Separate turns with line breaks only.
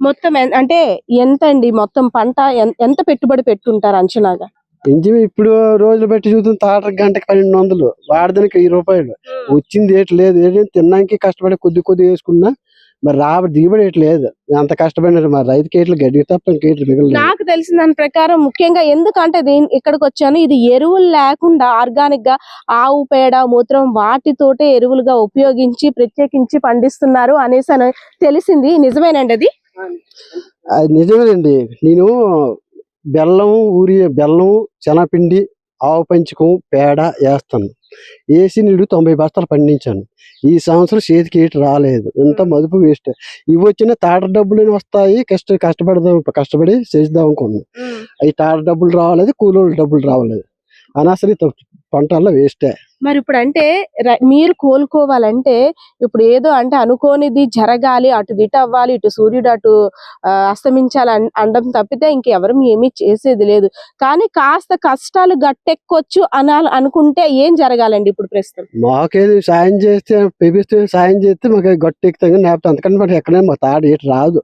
మొత్తం అంటే ఎంత అండి మొత్తం పంట ఎంత పెట్టుబడి పెట్టుంటారు అంచనాగా?
ఇంజిన్ ఇప్పుడు రోజులు బట్టి చూద్దాం తాట గంటకి పన్నెండు వందలు వాడదానికి వెయ్యి రూపాయలు. వచ్చింది ఏటి లేదు ఏంటి తిన్నానికి కష్టపడి కొద్ది కొద్ది వేసుకున్నా మరి రాబ దిగుబడి ఏటి లేదు. అంత కష్టపడినారు మరి రైతుకి ఏట్లు గడ్డి తప్ప ఇంకేట్లు మిగలలేదు
నాకు తెలిసిన దాని ప్రకారం ముఖ్యంగా ఎందుకంటే దీని ఇక్కడికి వచ్చాను ఇది ఎరువులు లేకుండా ఆర్గానిక్గా ఆవు పేడ మూత్రం వాటితోటే ఎరువులుగా ఉపయోగించి ప్రత్యేకించి పండిస్తున్నారు అనేసి అని తెలిసింది. నిజమేనండి అది?
అది నిజమేనండి. నేను బెల్లం ఊరి బెల్లం శనగపిండి ఆవు పంచకం పేడ వేస్తాను. వేసి నీడు తొంభై బస్తాలు పండించాను. ఈ సంవత్సరం చేతికి ఏటి రాలేదు. ఇంత మదుపు వేస్ట్. ఇవి వచ్చిన తాట డబ్బులు వస్తాయి. కష్ట కష్టపడదాం కష్టపడి చేద్దాం అనుకున్నాను. అవి తాట డబ్బులు రావలేదు కూలోళ్ళ డబ్బులు రావలేదు అనవసరి పంటల్లో వేస్టే.
మరి ఇప్పుడు అంటే మీరు కోలుకోవాలంటే ఇప్పుడు ఏదో అంటే అనుకోనిది జరగాలి అటు దిట అవ్వాలి ఇటు సూర్యుడు అటు అస్తమించాలి అన్- అనడం తప్పితే ఇంకెవరు ఏమీ చేసేది లేదు. కానీ కాస్త కష్టాలు గట్టెక్కొచ్చు అనాలి అనుకుంటే ఏం జరగాలండి ఇప్పుడు ప్రస్తుతం?
మాకేది సాయం చేస్తే పిపిస్తే సాయం చేస్తే మాకు గట్టెక్కుతాం కానీ లేకపోతే అంతకంటే ఎక్కడైనా మా తాడు ఏటి రాదు.